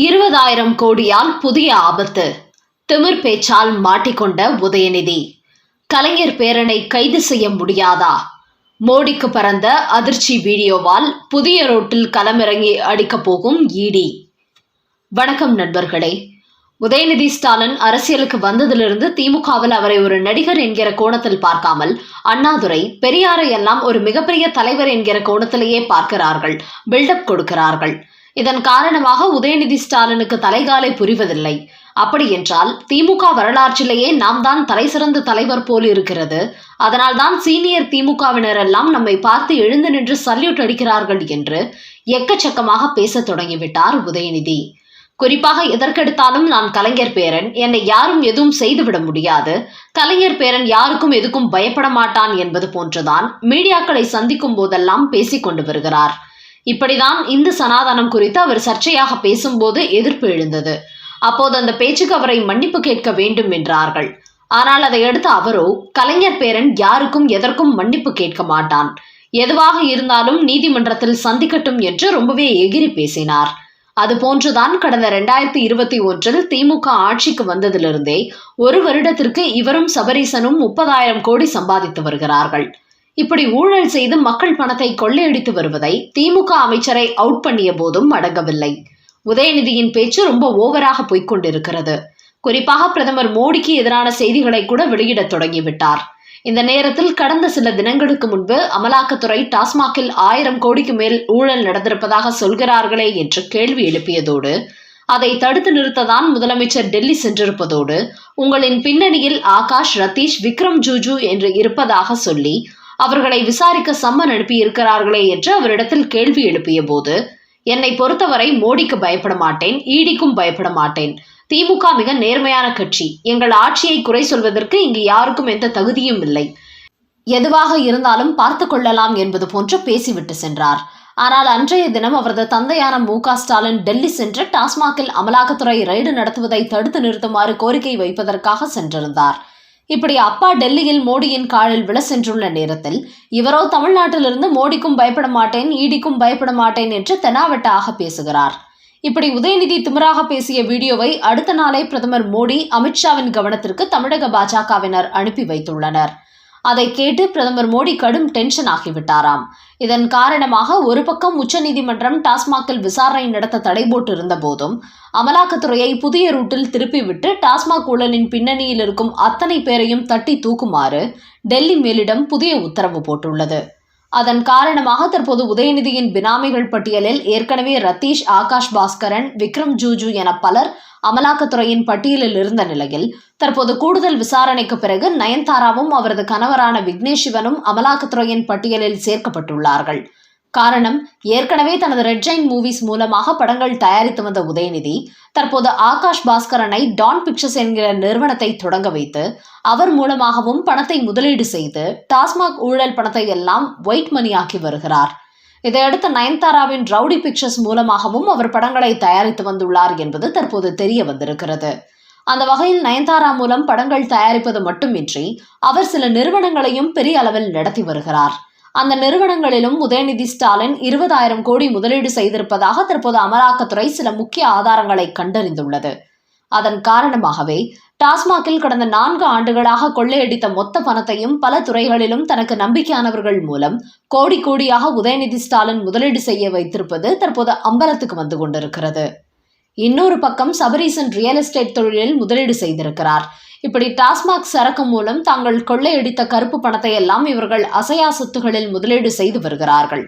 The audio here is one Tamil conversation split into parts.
இருபதாயிரம் கோடியால் புதிய ஆபத்து. திமிர் பேச்சால் மாட்டிக்கொண்ட உதயநிதி. கலைஞர் பேரனை கைது செய்ய முடியாதா? மோடிக்கு பறந்த அதிர்ச்சி வீடியோவால் புதிய ரோட்டில் களமிறங்கி அடிக்கப் போகும் ஈடி. வணக்கம் நண்பர்களே. உதயநிதி ஸ்டாலின் அரசியலுக்கு வந்ததிலிருந்து திமுகவில் அவரை ஒரு நடிகர் என்கிற கோணத்தில் பார்க்காமல் அண்ணாதுரை பெரியாரை எல்லாம் ஒரு மிகப்பெரிய தலைவர் என்கிற கோணத்திலேயே பார்க்கிறார்கள் பில்டப் கொடுக்கிறார்கள். இதன் காரணமாக உதயநிதி ஸ்டாலினுக்கு தலைகாலை புரிவதில்லை. அப்படி என்றால் திமுக வரலாற்றிலேயே நாம் தான் தலை சிறந்த தலைவர் போல் இருக்கிறது. அதனால்தான் சீனியர் திமுகவினர் எல்லாம் நம்மை பார்த்து எழுந்து நின்று சல்யூட் அடிக்கிறார்கள் என்று எக்கச்சக்கமாக பேசத் தொடங்கிவிட்டார் உதயநிதி. குறிப்பாக எதற்கெடுத்தாலும் நான் கலைஞர் பேரன் என்னை யாரும் எதுவும் செய்துவிட முடியாது. கலைஞர் பேரன் யாருக்கும் எதுக்கும் பயப்பட மாட்டான் என்பது போன்றுதான் மீடியாக்களை சந்திக்கும் போதெல்லாம் பேசிக் கொண்டு வருகிறார். இப்படிதான் இந்து சனாதனம் குறித்து அவர் சர்ச்சையாக பேசும்போது எதிர்ப்பு எழுந்தது. அப்போது அந்த பேச்சுக்கு அவரை மன்னிப்பு கேட்க வேண்டும் என்றார்கள். ஆனால் அதை அடுத்து அவரோ கலைஞர் பேரன் யாருக்கும் எதற்கும் மன்னிப்பு கேட்க மாட்டான். எதுவாக இருந்தாலும் நீதிமன்றத்தில் சந்திக்கட்டும் என்று ரொம்பவே எகிரி பேசினார். அதுபோன்றுதான் கடந்த ரெண்டாயிரத்தி இருபத்தி ஒன்றில் திமுக ஆட்சிக்கு வந்ததிலிருந்தே ஒரு வருடத்திற்கு இவரும் சபரீசனும் முப்பதாயிரம் கோடி சம்பாதித்து வருகிறார்கள். இப்படி ஊழல் செய்து மக்கள் பணத்தை கொள்ளையடித்து வருவதை திமுக அமைச்சரை அவுட் பண்ணிய போதும் அடங்கவில்லை. உதயநிதியின் பேச்சு ரொம்ப ஓவராக போய்க்கொண்டிருக்கிறது. குறிப்பாக பிரதமர் மோடிக்கு எதிரான செய்திகளை கூட வெளியிடத் தொடங்கிவிட்டார். இந்த நேரத்தில் கடந்த சில தினங்களுக்கு முன்பு அமலாக்கத்துறை டாஸ்மாகில் ஆயிரம் கோடிக்கு மேல் ஊழல் நடந்திருப்பதாக சொல்கிறார்களே என்று கேள்வி எழுப்பியதோடு அதை தடுத்து நிறுத்ததான் முதலமைச்சர் டெல்லி சென்றிருப்பதோடு உங்களின் பின்னணியில் ஆகாஷ் ரதீஷ் விக்ரம் ஜூஜு என்று இருப்பதாக சொல்லி அவர்களை விசாரிக்க சம்மன் அனுப்பி இருக்கிறார்களே என்று அவரிடத்தில் கேள்வி எழுப்பிய போது என்னை பொறுத்தவரை மோடிக்கு பயப்பட மாட்டேன் ஈடிக்கும் பயப்பட மாட்டேன். திமுக மிக நேர்மையான கட்சி. எங்கள் ஆட்சியை குறை சொல்வதற்கு இங்கு யாருக்கும் எந்த தகுதியும் இல்லை. எதுவாக இருந்தாலும் பார்த்து கொள்ளலாம் என்பது போன்று பேசிவிட்டு சென்றார். ஆனால் அன்றைய தினம் அவரது தந்தையான மு. ஸ்டாலின் டெல்லி சென்று டாஸ்மாகில் அமலாக்கத்துறை ரெய்டு நடத்துவதை தடுத்து நிறுத்துமாறு கோரிக்கை வைப்பதற்காக சென்றிருந்தார். இப்படி அப்பா டெல்லியில் மோடியின் காலில் விழ சென்றுள்ள நேரத்தில் இவரோ தமிழ்நாட்டிலிருந்து மோடிக்கும் பயப்பட மாட்டேன் ஈடிக்கும் பயப்பட மாட்டேன் என்று தெனாவட்டாக பேசுகிறார். இப்படி உதயநிதி திமிராக பேசிய வீடியோவை அடுத்த நாளே பிரதமர் மோடி அமித்ஷாவின் கவனத்திற்கு தமிழக பாஜகவினர் அனுப்பி வைத்துள்ளனர். அதை கேட்டு பிரதமர் மோடி கடும் டென்ஷன் ஆகிவிட்டாராம். இதன் காரணமாக ஒரு பக்கம் உச்சநீதிமன்றம் டாஸ்மாகில் விசாரணை நடத்த தடை போட்டு இருந்த போதும் அமலாக்கத்துறையை புதிய ரூட்டில் திருப்பிவிட்டு டாஸ்மாக் ஊழலின் பின்னணியில் இருக்கும் அத்தனை பேரையும் தட்டி தூக்குமாறு டெல்லி மேலிடம் புதிய உத்தரவு போட்டுள்ளது. அதன் காரணமாக தற்போது உதயநிதியின் பினாமிகள் பட்டியலில் ஏற்கனவே ரத்தீஷ் ஆகாஷ் பாஸ்கரன் விக்ரம் ஜூஜு என பலர் அமலாக்கத்துறையின் பட்டியலில் இருந்த நிலையில் தற்போது கூடுதல் விசாரணைக்கு பிறகு நயன்தாராவும் அவரது கணவரான விக்னேஷ் சிவனும் அமலாக்கத்துறையின் பட்டியலில் சேர்க்கப்பட்டுள்ளார்கள். காரணம் ஏற்கனவே தனது ரெட் ஜைன் மூவிஸ் மூலமாக படங்கள் தயாரித்து வந்த உதயநிதி தற்போது ஆகாஷ் பாஸ்கரனை டான் பிக்சர்ஸ் என்கிற நிறுவனத்தை தொடங்க வைத்து அவர் மூலமாகவும் பணத்தை முதலீடு செய்து டாஸ்மாக் ஊழல் பணத்தை எல்லாம் ஒயிட் மணியாக்கி வருகிறார். இதையடுத்து நயன்தாராவின் ரவுடி பிக்சர்ஸ் மூலமாகவும் அவர் படங்களை தயாரித்து வந்துள்ளார் என்பது தற்போது தெரிய வந்திருக்கிறது. அந்த வகையில் நயன்தாரா மூலம் படங்கள் தயாரிப்பது மட்டுமின்றி அவர் சில நிறுவனங்களையும் பெரிய அளவில் நடத்தி வருகிறார். அந்த நிறுவனங்களிலும் உதயநிதி ஸ்டாலின் இருபதாயிரம் கோடி முதலீடு செய்திருப்பதாக தற்போது அமலாக்கத்துறை சில முக்கிய ஆதாரங்களை கண்டறிந்துள்ளது. அதன் காரணமாகவே டாஸ்மாகில் கடந்த நான்கு ஆண்டுகளாக கொள்ளையடித்த மொத்த பணத்தையும் பல துறைகளிலும் தனக்கு நம்பிக்கையானவர்கள் மூலம் கோடி கோடியாக உதயநிதி ஸ்டாலின் முதலீடு செய்ய வைத்திருப்பது தற்போது அம்பலத்துக்கு வந்து கொண்டிருக்கிறது. இன்னொரு பக்கம் சபரீசன் ரியல் எஸ்டேட் தொழிலில் முதலீடு செய்திருக்கிறார். இப்படி டாஸ்மாக் சரக்கு மூலம் தாங்கள் கொள்ளையடித்த கருப்பு பணத்தை எல்லாம் இவர்கள் அசையா சொத்துகளில் முதலீடு செய்து வருகிறார்கள்.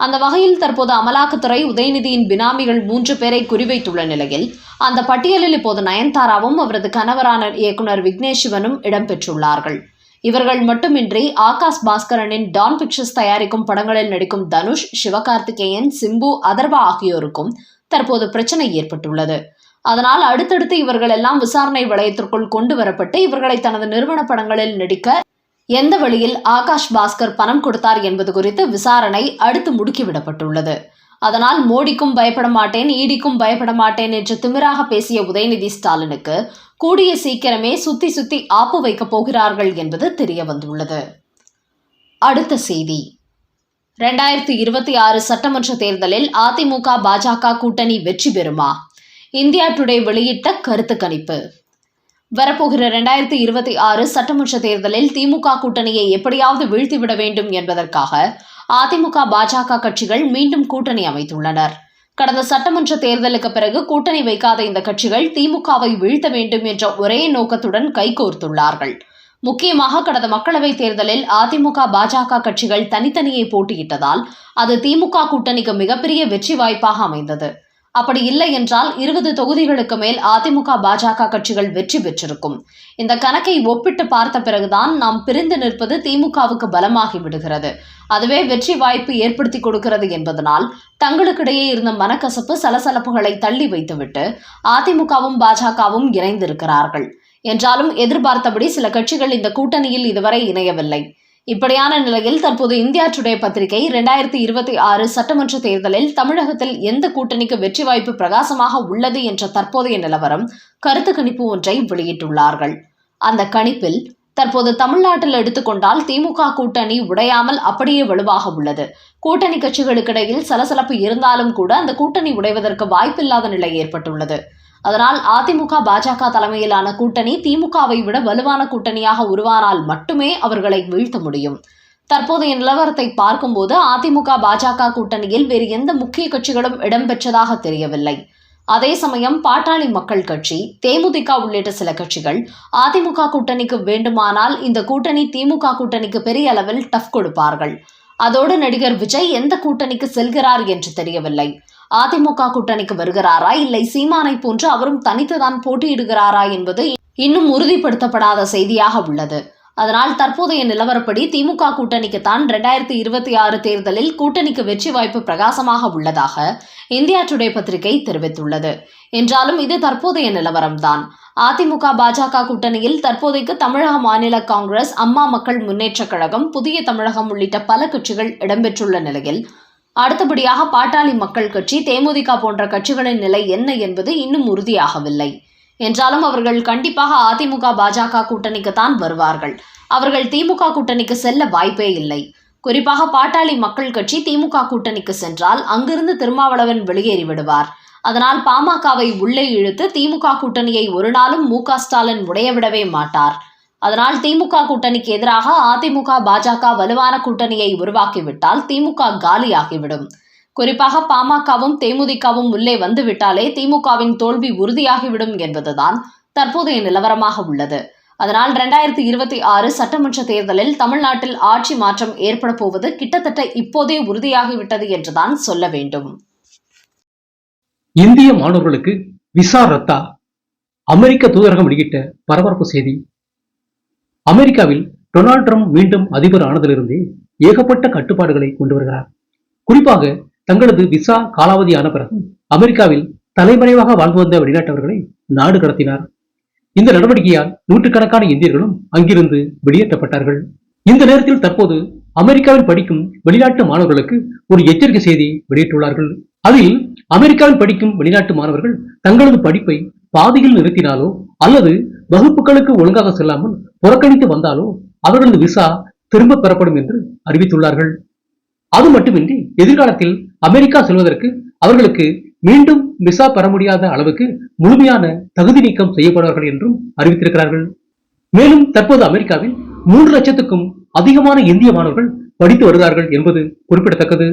அந்த வகையில் தற்போது அமலாக்கத்துறை உதயநிதியின் பினாமிகள் மூன்று பேரை குறிவைத்துள்ள நிலையில் அந்த பட்டியலில் இப்போது நயன்தாராவும் அவரது கணவரான இயக்குனர் விக்னேஷ் சிவனும் இடம்பெற்றுள்ளார்கள் இவர்கள் மட்டுமின்றி ஆகாஷ் பாஸ்கரனின் டான் பிக்சர்ஸ் தயாரிக்கும் படங்களில் நடிக்கும் தனுஷ் சிவகார்த்திகேயன் சிம்பு அதர்வா ஆகியோருக்கும் தற்போது பிரச்சனை ஏற்பட்டுள்ளது. அதனால் அடுத்தடுத்து இவர்கள் எல்லாம் விசாரணை வளையத்திற்குள் கொண்டு வரப்பட்டு இவர்களை தனது நிறுவன படங்களில் நடிக்க எந்த வழியில் ஆகாஷ் பாஸ்கர் பணம் கொடுத்தார் என்பது குறித்து விசாரணை அடுத்து முடுக்கிவிடப்பட்டுள்ளது. அதனால் மோடிக்கும் பயப்பட மாட்டேன் ஈடிக்கும் பயப்பட மாட்டேன் என்று திமிராக பேசிய உதயநிதி ஸ்டாலினுக்கு கூடிய சீக்கிரமே சுத்தி சுத்தி ஆப்பு வைக்கப் போகிறார்கள் என்பது தெரிய வந்துள்ளது. அடுத்த செய்தி. ரெண்டாயிரத்தி இருபத்தி ஆறு சட்டமன்ற தேர்தலில் அதிமுக பாஜக கூட்டணி வெற்றி பெறுமா? இந்தியா டுடே வெளியிட்ட கருத்து கணிப்பு. வரப்போகிற இரண்டாயிரத்தி இருபத்தி ஆறு சட்டமன்ற தேர்தலில் திமுக கூட்டணியை எப்படியாவது வீழ்த்திவிட வேண்டும் என்பதற்காக அதிமுக பாஜக கட்சிகள் மீண்டும் கூட்டணி அமைத்துள்ளனர். கடந்த சட்டமன்ற தேர்தலுக்கு பிறகு கூட்டணி வைக்காத இந்த கட்சிகள் திமுகவை வீழ்த்த வேண்டும் என்ற ஒரே நோக்கத்துடன் கைகோர்த்துள்ளார்கள். முக்கியமாக கடந்த மக்களவைத் தேர்தலில் அதிமுக பாஜக கட்சிகள் தனித்தனியே போட்டியிட்டதால் அது திமுக கூட்டணிக்கு மிகப்பெரிய வெற்றி வாய்ப்பாக அமைந்தது. அப்படி இல்லை என்றால் இருபது தொகுதிகளுக்கு மேல் அதிமுக பாஜக கட்சிகள் வெற்றி பெற்றிருக்கும். இந்த கணக்கை ஒப்பிட்டு பார்த்த பிறகுதான் நாம் பிரிந்து நிற்பது திமுகவுக்கு பலமாகி விடுகிறது. அதுவே வெற்றி வாய்ப்பு ஏற்படுத்தி கொடுக்கிறது என்பதனால் தங்களுக்கிடையே இருந்த மனக்கசப்பு சலசலப்புகளை தள்ளி வைத்துவிட்டு அதிமுகவும் பாஜகவும் இணைந்திருக்கிறார்கள். என்றாலும் எதிர்பார்த்தபடி சில கட்சிகள் இந்த கூட்டணியில் இதுவரை இணையவில்லை. இப்படியான நிலையில் தற்போது இந்தியா டுடே பத்திரிகை இரண்டாயிரத்தி இருபத்தி ஆறு சட்டமன்ற தேர்தலில் தமிழகத்தில் எந்த கூட்டணிக்கு வெற்றி வாய்ப்பு பிரகாசமாக உள்ளது என்ற தற்போதைய நிலவரம் கருத்து கணிப்பு ஒன்றை வெளியிட்டுள்ளார்கள். அந்த கணிப்பில் தற்போது தமிழ்நாட்டில் எடுத்துக்கொண்டால் திமுக கூட்டணி உடையாமல் அப்படியே வலுவாக உள்ளது. கூட்டணி கட்சிகளுக்கிடையில் சலசலப்பு இருந்தாலும் கூட அந்த கூட்டணி உடைவதற்கு வாய்ப்பில்லாத நிலை ஏற்பட்டுள்ளது. அதனால் அதிமுக பாஜக தலைமையிலான கூட்டணி திமுகவை விட வலுவான கூட்டணியாக உருவானால் மட்டுமே அவர்களை வீழ்த்த முடியும். தற்போதைய நிலவரத்தை பார்க்கும்போது அதிமுக பாஜக கூட்டணியில் வேறு எந்த முக்கிய கட்சிகளும் இடம்பெற்றதாக தெரியவில்லை. அதே சமயம் பாட்டாளி மக்கள் கட்சி தேமுதிக உள்ளிட்ட சில கட்சிகள் அதிமுக கூட்டணிக்கு வேண்டுமானால் இந்த கூட்டணி திமுக கூட்டணிக்கு பெரிய அளவில் டஃப் கொடுப்பார்கள். அதோடு நடிகர் விஜய் எந்த கூட்டணிக்கு செல்கிறார் என்று தெரியவில்லை. அதிமுக கூட்டணிக்கு வருகிறாரா? இல்லை சீமானை போன்று அவரும் தனித்துதான் போட்டியிடுகிறாரா என்பது இன்னும் உறுதிப்படுத்தப்படாத செய்தியாக உள்ளது. அதனால் தற்போதைய நிலவரப்படி திமுக கூட்டணிக்குத்தான் இரண்டாயிரத்தி இருபத்தி ஆறு தேர்தலில் கூட்டணிக்கு வெற்றி வாய்ப்பு பிரகாசமாக உள்ளதாக இந்தியா டுடே பத்திரிகை தெரிவித்துள்ளது. என்றாலும் இது தற்போதைய நிலவரம்தான். அதிமுக பாஜக கூட்டணியில் தற்போதைக்கு தமிழக மாநில காங்கிரஸ் அம்மா மக்கள் முன்னேற்றக் கழகம் புதிய தமிழகம் உள்ளிட்ட பல கட்சிகள் இடம்பெற்றுள்ள நிலையில் அடுத்தபடியாக பாட்டாளி மக்கள் கட்சி தேமுதிக போன்ற கட்சிகளின் நிலை என்ன என்பது இன்னும் உறுதியாகவில்லை. என்றாலும் அவர்கள் கண்டிப்பாக அதிமுக பாஜக கூட்டணிக்குத்தான் வருவார்கள். அவர்கள் திமுக கூட்டணிக்கு செல்ல வாய்ப்பே இல்லை. குறிப்பாக பாட்டாளி மக்கள் கட்சி திமுக கூட்டணிக்கு சென்றால் அங்கிருந்து திருமாவளவன் வெளியேறி விடுவார். அதனால் பாமகவை உள்ளே இழுத்து திமுக கூட்டணியை ஒரு நாளும் மு க ஸ்டாலின் உடையவிடவே மாட்டார். அதனால் திமுக கூட்டணிக்கு எதிராக அதிமுக பாஜக வலுவான கூட்டணியை உருவாக்கிவிட்டால் திமுக காலியாகிவிடும். குறிப்பாக பாமகவும் தேமுதிகவும் உள்ளே வந்துவிட்டாலே திமுகவின் தோல்வி உறுதியாகிவிடும் என்பதுதான் தற்போதைய நிலவரமாக உள்ளது. அதனால் இரண்டாயிரத்தி இருபத்தி ஆறு சட்டமன்ற தேர்தலில் தமிழ்நாட்டில் ஆட்சி மாற்றம் ஏற்பட போவது கிட்டத்தட்ட இப்போதே உறுதியாகிவிட்டது என்றுதான் சொல்ல வேண்டும். இந்திய மாணவர்களுக்கு விசா ரத்தா? அமெரிக்க தூதரகம் வெளியிட்ட பரபரப்பு செய்தி அமெரிக்காவில் டொனால்ட் ட்ரம்ப் மீண்டும் அதிபர் ஆனதிலிருந்தே ஏகப்பட்ட கட்டுப்பாடுகளை கொண்டு வருகிறார். குறிப்பாக தங்களது விசா காலாவதியான பிறகு அமெரிக்காவில் தலைமறைவாக வாழ்ந்து வந்த வெளிநாட்டவர்களை நாடு கடத்தினார். இந்த நடவடிக்கையால் நூற்றுக்கணக்கான இந்தியர்களும் அங்கிருந்து வெளியேற்றப்பட்டார்கள். இந்த நேரத்தில் தற்போது அமெரிக்காவில் படிக்கும் வெளிநாட்டு மாணவர்களுக்கு ஒரு எச்சரிக்கை செய்தி வெளியிட்டுள்ளார்கள். அதில் அமெரிக்காவில் படிக்கும் வெளிநாட்டு மாணவர்கள் தங்களது படிப்பை பாதியில் நிறுத்தினாலோ அல்லது வகுப்புகளுக்கு ஒழுங்காக செல்லாமல் புறக்கணித்து வந்தாலோ அவர்களது விசா திரும்ப பெறப்படும் என்று அறிவித்துள்ளார்கள். அது மட்டுமின்றி எதிர்காலத்தில் அமெரிக்கா செல்வதற்கு அவர்களுக்கு மீண்டும் விசா பெற முடியாத அளவுக்கு முழுமையான தகுதி நீக்கம் செய்யப்படுவார்கள் என்றும் அறிவித்திருக்கிறார்கள். மேலும் தற்போது அமெரிக்காவில் மூன்று லட்சத்துக்கும் அதிகமான இந்திய மாணவர்கள் படித்து வருகிறார்கள் என்பது குறிப்பிடத்தக்கது.